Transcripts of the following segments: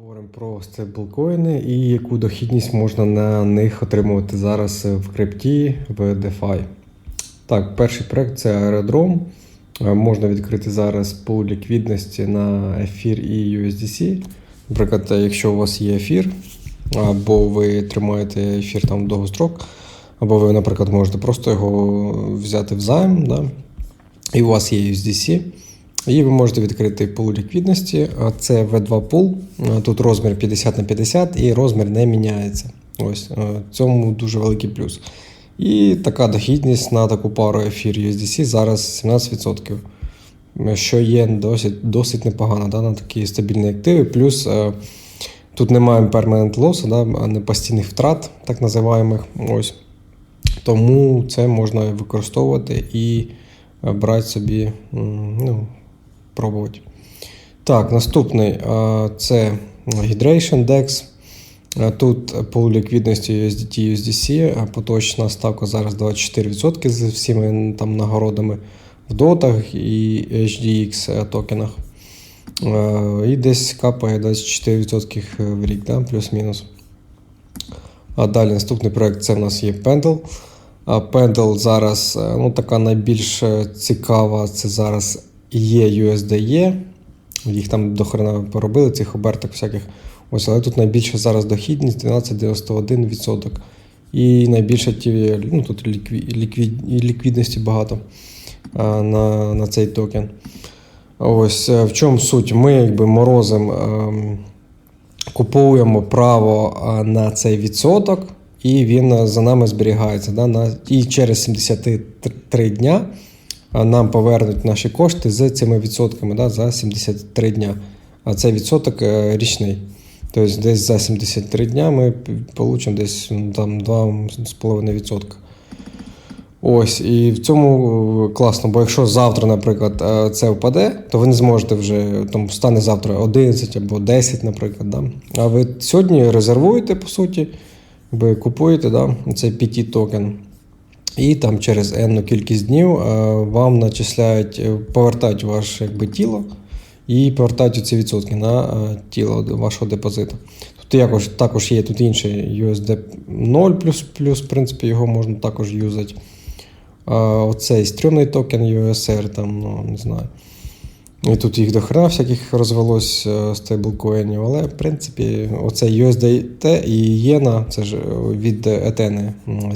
Говоримо про стейблкоїни і яку дохідність можна на них отримувати зараз в крипті в DeFi. Так, перший проект це аеродром. Е, Можна відкрити зараз пул ліквідності на ефір і USDC. Наприклад, якщо у вас є ефір, або ви тримаєте ефір там довгострок, або ви, наприклад, можете просто його взяти в займ, да? і у вас є USDC. І ви можете відкрити пул ліквідності. Це V2 пул. Тут розмір 50 на 50 і розмір не міняється. Ось цьому дуже великий плюс. І така дохідність на таку пару ефір USDC зараз 17%. Що є досить досить непогано да, на такі стабільні активи. Плюс тут немає permanent loss, да, не постійних втрат, так називаємих. Ось. Тому це можна використовувати і брати собі, ну, пробувати. Так, наступний е, це Hydration DEX. Е, Тут по ліквідності USDT USDC, е, поточна ставка зараз 24% з всіма там нагородами в дотах і HDX токенах. І десь капає 24% в рік, да, плюс-мінус. А далі наступний проект це в нас є Pendle. Pendle зараз ну, така найбільш цікава, це зараз є USDE. Їх там до хрена поробили, цих оберток всяких. Ось, але тут найбільша зараз дохідність 12,91%. І найбільше ті, ну, тут ліквід, ліквід, ліквідності багато а, на, на цей токен. Ось е, в чому суть? Ми якби морозим, ем, купуємо право а, на цей відсоток, і він е, за нами зберігається. Да, на, і через 73 дня а, нам повернуть наші кошти з цими відсотками да, за 73 дня. А цей відсоток е, річний. Тобто десь за 73 дня ми отримаємо десь ну, там 2,5%. Ось, і в цьому е, класно, бо якщо завтра, наприклад, е, це впаде, то ви не зможете вже там стане завтра 11 або 10, наприклад. Да? А ви сьогодні резервуєте, по суті, ви купуєте да, цей PT токен. І там через енну кількість днів е, вам начисляють, е, повертають ваше якби, тіло і повертають ці відсотки на е, тіло вашого депозиту. Тут якось, також є тут інший USD 0, плюс, плюс, в принципі, його можна також юзати. Оцей стрімний токен USR, там, ну, не знаю. І тут їх до хрена всяких розвелось е, стейблкоїнів, але в принципі, оцей USDT і Єна, це ж від Етени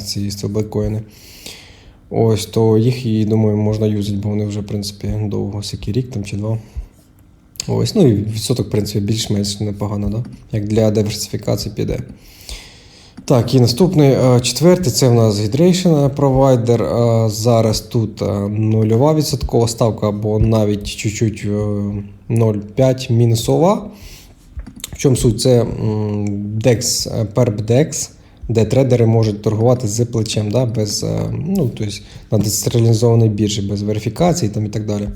ці стейблкоїни. Ось, то їх, думаю, можна юзати, бо вони вже, в принципі, довго, всякий рік там чи два. Ось, ну і відсоток, в принципі, більш-менш непогано, да? як для диверсифікації піде. Так, і наступний е, четвертий це в нас Hydration. Е, Зараз тут е, нульова відсоткова ставка або навіть чуть-чуть е, 0,5 мінусова. В чому суть? Це DEX, е, Perp DEX, де трейдери можуть торгувати з плечем, да, без, е, ну, тобто на децентралізованій біржі, без верифікації там, і так далі.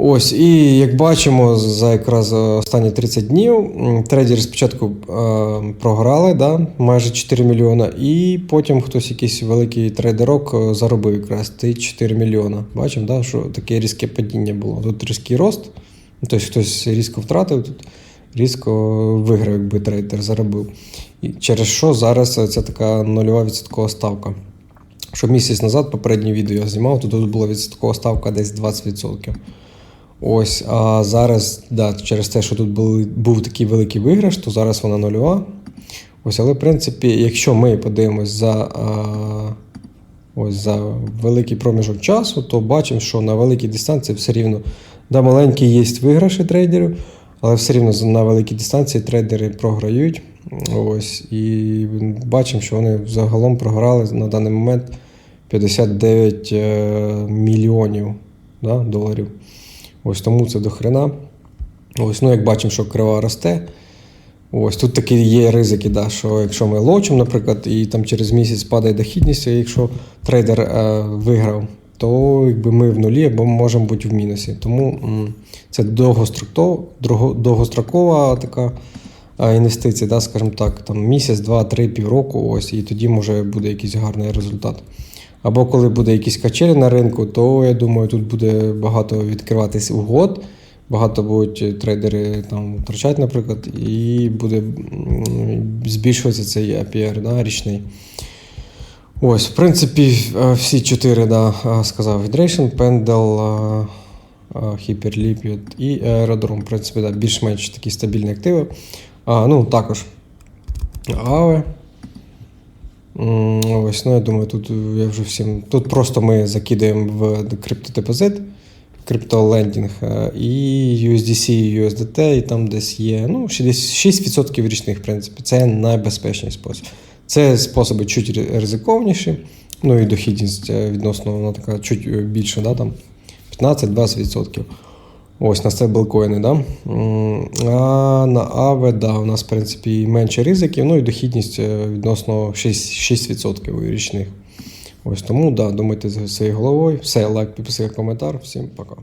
Ось, і як бачимо, за якраз останні 30 днів трейдери спочатку е, програли да, майже 4 мільйона, і потім хтось якийсь великий трейдерок е, заробив якраз ті 4 мільйона. Бачимо, да, що таке різке падіння було. Тут різкий рост, тобто хтось різко втратив, тут різко виграв, якби трейдер заробив. І через що зараз ця така нульова відсоткова ставка. Що місяць назад попереднє відео я знімав, то тут була відсоткова ставка десь 20%. Ось, а зараз, да, через те, що тут були, був такий великий виграш, то зараз вона нульова. Ось, але в принципі, якщо ми подивимось за, а, ось, за великий проміжок часу, то бачимо, що на великій дистанції все рівно да, маленькі є виграші трейдерів, але все рівно на великій дистанції трейдери програють. Ось, і бачимо, що вони загалом програли на даний момент 59 е, мільйонів да, доларів. Ось тому це до хрена. Ось, ну як бачимо, що крива росте. Ось тут такі є ризики, да, що якщо ми лочимо, наприклад, і там через місяць падає дохідність, і якщо трейдер е, виграв, то якби ми в нулі або можемо бути в мінусі. Тому м, це довгострокова, довгострокова така е, інвестиція, да, скажімо так, там місяць, два, три, півроку, ось, і тоді може буде якийсь гарний результат. Або коли буде якісь качелі на ринку, то я думаю, тут буде багато відкриватись угод, багато будуть трейдери там втрачати, наприклад, і буде збільшуватися цей APR да, річний. Ось, в принципі, е, всі чотири да, е, сказав: Hydration, Pendle, е, е, Hyperliquid і Aerodrome. В принципі, да, більш-менш такі стабільні активи. А, ну, також. М, Ось, ну я думаю, тут я вже всім. Тут просто ми закидаємо в криптодепозит, криптолендінг е, і USDC, і USDT, і там десь є ну, 6% річних, в принципі. Це найбезпечніший спосіб. Це способи чуть ри- ризикованіші, ну і дохідність е, відносно вона така чуть е, більша, да, там 15-20%. Ось на стейблкоїни, да? А на АВ, да, у нас, в принципі, менше ризиків, ну і дохідність е, відносно 6%, 6% річних. Ось тому, да, думайте за своєю головою. Все, лайк, підписка, коментар. Всім пока.